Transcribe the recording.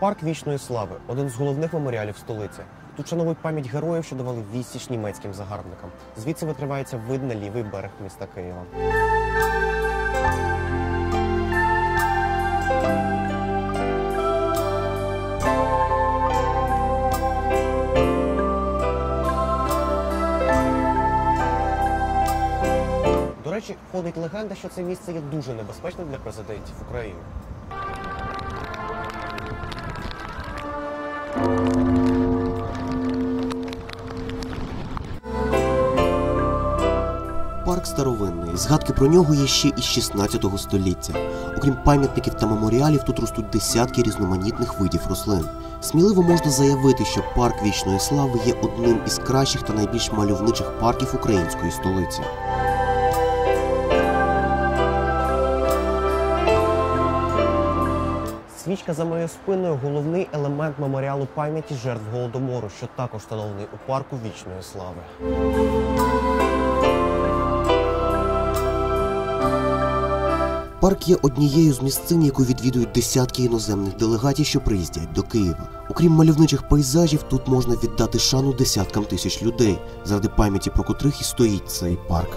Парк вічної слави один з головних меморіалів столиці. Тут шанують пам'ять героїв, що давали відсіч німецьким загарбникам. Звідси відкривається вид на лівий берег міста Києва. Речі, ходить легенда, що це місце є дуже небезпечним для президентів України. Парк старовинний. Згадки про нього є ще із 16 століття. Окрім пам'ятників та меморіалів, тут ростуть десятки різноманітних видів рослин. Сміливо можна заявити, що парк вічної слави є одним із кращих та найбільш мальовничих парків української столиці. Свічка за моєю спиною головний елемент меморіалу пам'яті жертв голодомору, що також встановлений у парку вічної слави. Парк є однією з місцин, яку відвідують десятки іноземних делегатів, що приїздять до Києва. Окрім мальовничих пейзажів, тут можна віддати шану десяткам тисяч людей, заради пам'яті про котрих і стоїть цей парк.